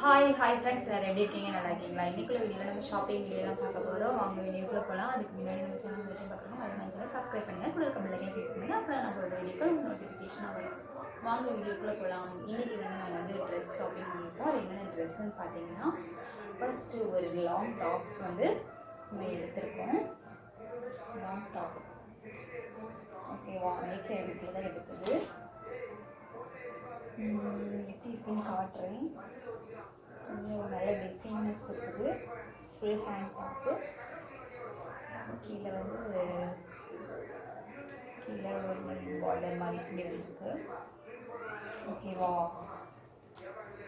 Hi hi friends எல்லாரும் எப்படி இருக்கீங்க? நல்லா இருக்கீங்களா? இன்றைக்குள்ள வீடியோவில் நம்ம ஷாப்பிங் வீடியோலாம் பார்க்க போகிறோம் வாங்க வீடியோக்குள்ளே போகலாம் அதுக்கு முன்னாடி நம்ம சேனல் வீடியோ பார்க்குறோம் அது நம்ம சேனல் சப்ஸ்கிரைப் பண்ணுங்கள் கூட இருக்க பிள்ளைங்க கிளிக் பண்ணுங்கள் அப்போ நம்மளோட வீடியோக்கள் நோட்டிஃபிகேஷனாக வரும். வாங்க வீடியோக்குள்ளே போகலாம் இன்றைக்கி வந்து நம்ம வந்து ட்ரெஸ் ஷாப்பிங் பண்ணியிருக்கோம் அது என்னென்ன ட்ரெஸ்ஸுன்னு பார்த்தீங்கன்னா ஃபஸ்ட்டு ஒரு லாங் டாப்ஸ் வந்து நம்ம எடுத்திருக்கோம். லாங் டாப் ஓகேவா மேக்க இடத்துல தான் எடுத்தது. எப்படி இருக்குன்னு காட்டுறேன். இங்கே ஒரு நல்ல டிசைனஸ் இருக்குது. ஃபுல் ஹேண்ட் டாப்பு கீழே வந்து கீழே ஒரு பார்டர் மாதிரி இப்படி இருக்கு. ஓகேவா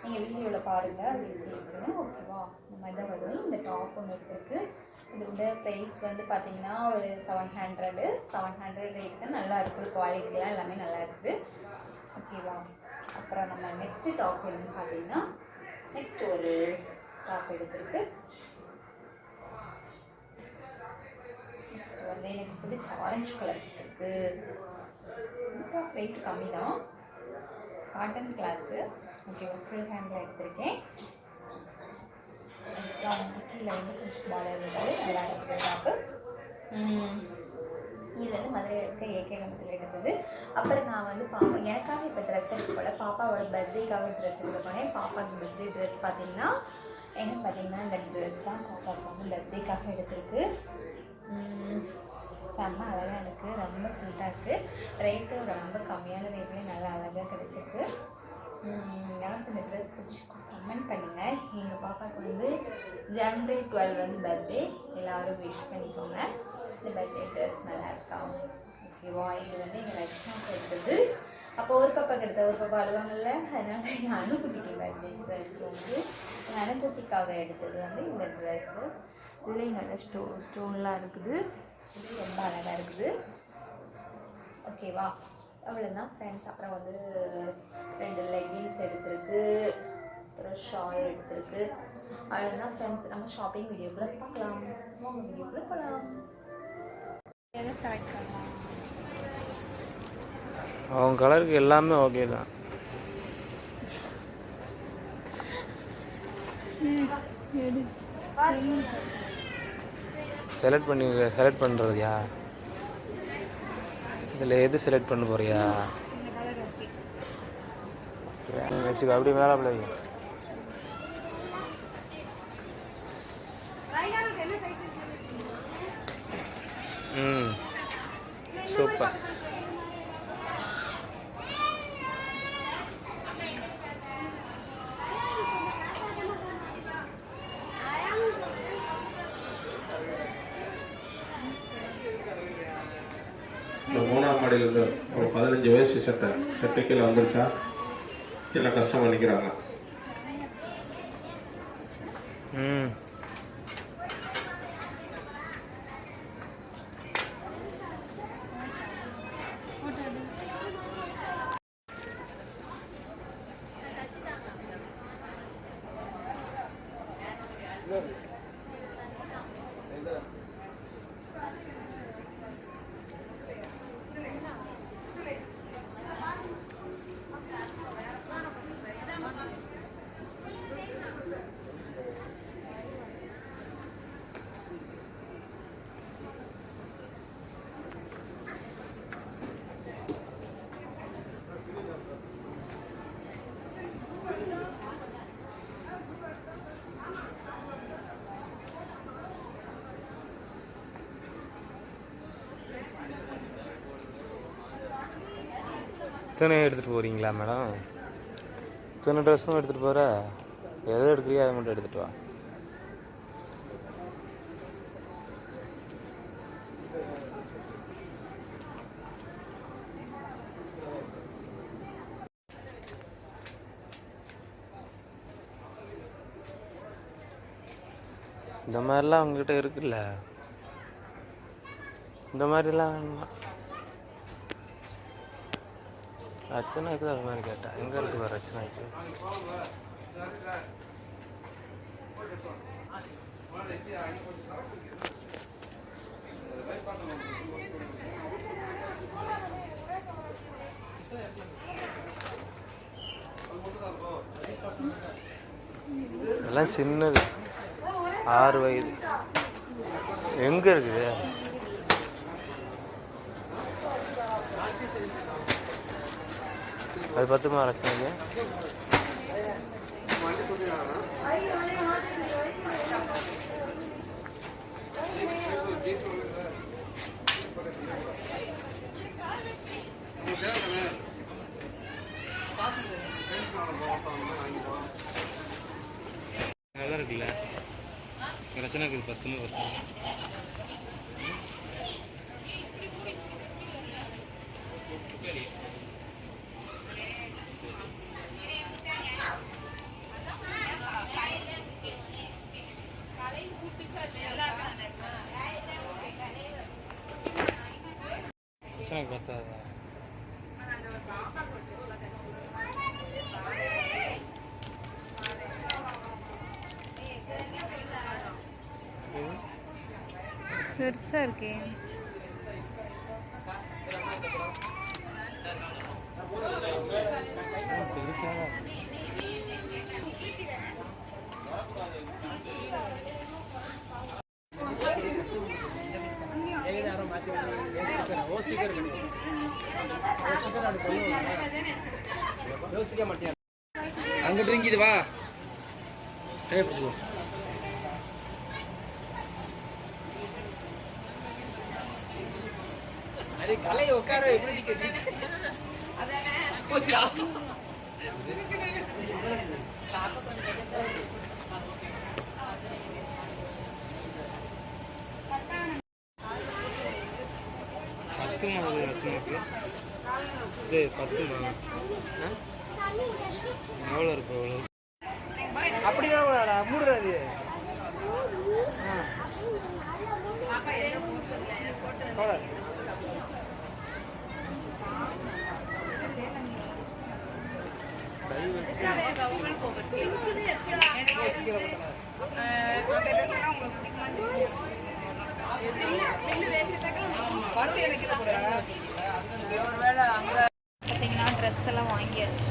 நீங்கள் வீடியோவில் பாருங்கள் அது எப்படி இருக்குன்னு. ஓகேவா இந்த மாதிரி தான் வரும். இந்த டாப் ஒன்று இருக்குது இதோட ப்ரைஸ் வந்து பார்த்தீங்கன்னா ஒரு seven hundred seven hundred rate தான் நல்லா இருக்குது குவாலிட்டிலாம் எல்லாமே நல்லா இருக்குது ஓகேவா அப்புறம் நம்ம நெக்ஸ்ட்டு டாப் என்னன்னு பார்த்தீங்கன்னா நெக்ஸ்ட் ஒரு டாப் எடுத்திருக்கு. நெக்ஸ்ட் வந்து எனக்கு பிடிச்ச ஆரஞ்சு கலர் இருக்கு டாப் ரேட் கம்மி தான் cotton cloth okay full handle எடுத்திருக்கேன். கீழே வந்து கொஞ்சம் பாலர் இருக்குது நல்லா இருக்குது டாப்பு இது வந்து மதுரையில் இருக்க ஏகே கம்பத்தில் எடுத்தது. அப்புறம் நான் வந்து பாப்பா எனக்காக இப்போ ட்ரெஸ் எடுக்க போல. பாப்பாவோட பர்த்டேக்காக ட்ரெஸ் எடுக்க போனேன் பாப்பாவுக்கு பர்த்டே ட்ரெஸ் பார்த்தீங்கன்னா என்ன பார்த்தீங்கன்னா இந்த ட்ரெஸ் தான் பாப்பாவுக்கு வந்து பர்த்டேக்காக எடுத்திருக்கு. செம்ம அழகாக இருக்குது ரொம்ப க்யூட்டாக இருக்குது ரேட்டும் ரொம்ப கம்மியான ரேட்லேயும் நல்லா அழகாக கிடச்சிருக்கு. எனக்கு இந்த ட்ரெஸ் பிடிச்சி கமெண்ட் பண்ணுங்கள் எங்கள் பாப்பாவுக்கு வந்து ஜனவரி டுவெல் வந்து பர்த்டே எல்லோரும் விஷ் பண்ணிக்கோங்க. இந்த பர்த்டே நல்லா இருக்கா ஓகேவா இது வந்து எங்கள் லட்சுமாவுக்கு கேட்டது அப்போ ஒரு பாப்பா கிட்ட ஒரு பாப்பா அழுவாங்கல்ல அதனால எங்கள் அணுக்குட்டிக்கு பர்த்டே ட்ரெஸ் வந்து எங்கள் அணுக்குட்டிக்காக எடுத்தது வந்து இந்த ட்ரெஸ்ஸஸ் உள்ளே நல்ல ஸ்டோ ஸ்டோன்லாம் இருக்குது இது ரொம்ப அழகாக இருக்குது ஓகேவா அவ்வளோதான் ஃப்ரெண்ட்ஸ் அப்புறம் வந்து ரெண்டு லெகின்ஸ் எடுத்திருக்கு அப்புறம் ஷால் எடுத்திருக்கு அவ்வளோதான் ஃப்ரெண்ட்ஸ் நம்ம ஷாப்பிங் வீடியோக்குள்ளே பார்க்கலாம் வாங்க வீடியோக்குள்ளே போகலாம் செலக்ட் பண்ணலாம் அவங்க கலருக்கு எல்லாமே ஓகே தான். செலக்ட் பண்ணி செலக்ட் பண்ணுறதுயா இதில் எது செலக்ட் பண்ண போறியா? வச்சுக்க அப்படியே மேலே அப்படி. ம். சூப்பர். இந்த மூணாம் மாடியிலிருந்து ஒரு பதினஞ்சு வயசு சட்டை சட்டை கீழே வந்துருச்சா? இல்லை கஷ்டம் பண்ணிக்கிறாங்க ம். Gloria. இத்தனை எடுத்துகிட்டு போகிறீங்களா மேடம்? இத்தனை ட்ரெஸ்ஸும் எடுத்துகிட்டு போகிற எதை எடுக்கிறியோ அதை மட்டும் எடுத்துகிட்டு வா. இந்த மாதிரிலாம் அவங்ககிட்ட இருக்குல்ல? இந்த மாதிரிலாம் வேணுமா. ரச்சனைக்கு அது மாதிரி கேட்டேன் எங்கே இருக்குது பாரு இருக்குது எல்லாம் சின்னது. ஆறு வயது. எங்கே இருக்குது? அது பத்துமா லட்சுமிக்கு நல்லா இருக்குல்ல பிரச்சனை இருக்குது பத்துமா பத்து बता रहा है फिर सर के அங்கிட்டு இங்கிது வா. கையை பிடிச்சிக்கோ அது கலையை உட்கார எப்படி நிக்க பத்துமா அது லட்சுமிக்கு இது பத்துமா ஆ? எவ்வளோ இருக்கு எவ்வளோ எவ்வளோடா மூடுறாது உங்களுக்கு பார்த்தீங்கன்னா ட்ரெஸ் எல்லாம் வாங்கியாச்சு.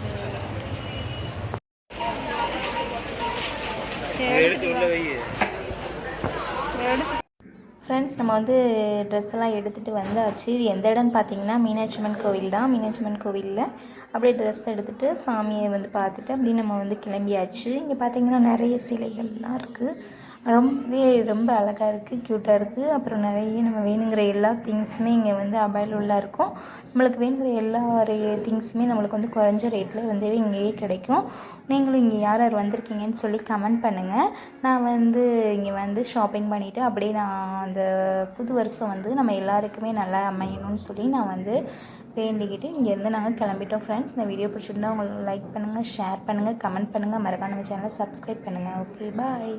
அதை எடுத்து உள்ள வை. ஃப்ரெண்ட்ஸ் நம்ம வந்து ட்ரெஸ் எல்லாம் எடுத்துகிட்டு வந்தாச்சு. இது எந்த இடம்னு பார்த்தீங்கன்னா மீனாட்சி அம்மன் கோவில் தான். மீனாட்சி அம்மன் கோவிலில் அப்படியே ட்ரெஸ் எடுத்துகிட்டு சாமியை வந்து பார்த்துட்டு அப்படியே நம்ம வந்து கிளம்பியாச்சு. இங்கே பார்த்தீங்கன்னா நிறைய சிலைகள்லாம் இருக்குது ரொம்பவே ரொம்ப அழகாக இருக்குது க்யூட்டாக இருக்குது அப்புறம் நிறைய நம்ம வேணுங்கிற எல்லா திங்ஸுமே இங்கே வந்து அவைலபிளாக இருக்கும். நம்மளுக்கு வேணுங்கிற எல்லா திங்ஸுமே நம்மளுக்கு வந்து குறைஞ்ச ரேட்டில் வந்து இங்கேயே கிடைக்கும். நீங்களும் இங்கே யார் யார் வந்திருக்கீங்கன்னு சொல்லி கமெண்ட் பண்ணுங்கள் நான் வந்து இங்கே வந்து ஷாப்பிங் பண்ணிவிட்டு அப்படியே நான் அந்த புது வருஷம் வந்து நம்ம எல்லாருக்குமே நல்லா அமையணும்னு சொல்லி நான் வந்து வேண்டிக்கிட்டு இங்கேருந்து நாங்கள் கிளம்பிட்டோம் ஃப்ரெண்ட்ஸ் இந்த வீடியோ பிடிச்சிருந்தா உங்களுக்கு லைக் பண்ணுங்கள் ஷேர் பண்ணுங்கள் கமெண்ட் பண்ணுங்கள் மறக்காம நம்ம சேனலை சப்ஸ்கிரைப் பண்ணுங்கள் ஓகே பாய்